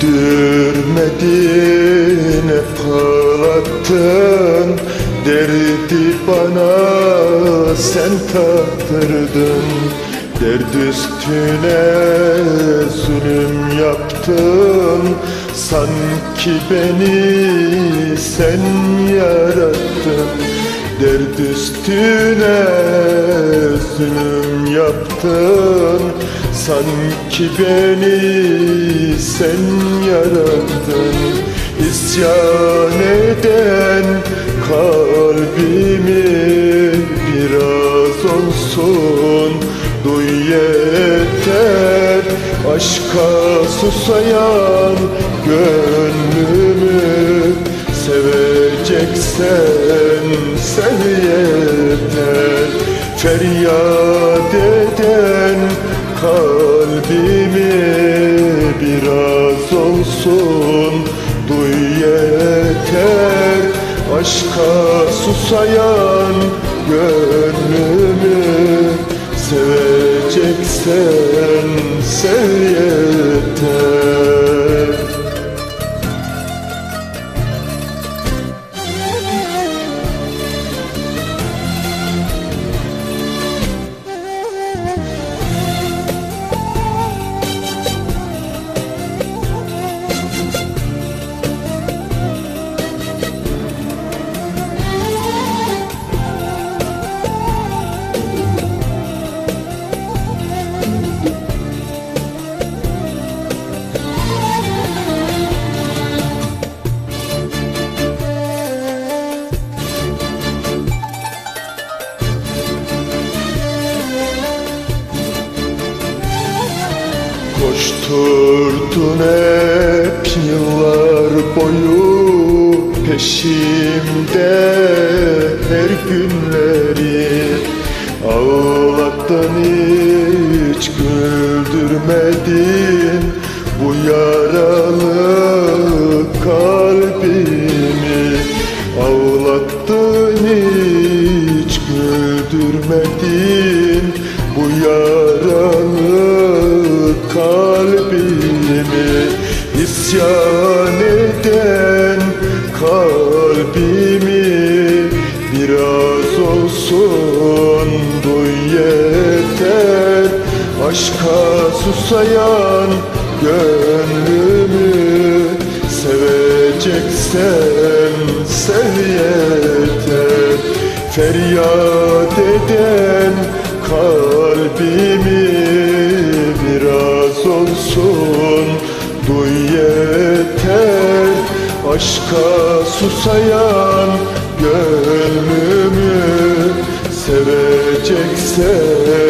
Güldürmedin hep Derdi bana sen tattırdın. Derd üstüne zulüm yaptın. Sanki beni sen yarattın Derd üstüne zulüm yaptın. Sanki beni sen yarattın. İsyan eden kalbimi biraz olsun. Duy yeter aşka susayan gönlümü Seveceksen sev yeter. Feryat eden kalbimi biraz olsun. Duy yeter. Aşka susayan gönlümü Seveceksen sev yeter Koşturdun hep yıllar boyu peşimde her günleri. Ağlattın hiç güldürmedin bu yaralı kalbimi isyan eden kalbimi biraz olsun duy yeter. Aşka susayan gönlümü seveceksen sev yeter. Feryat eden kalbimi biraz olsun duy yeter aşka susayan gönlümü seveceksen sev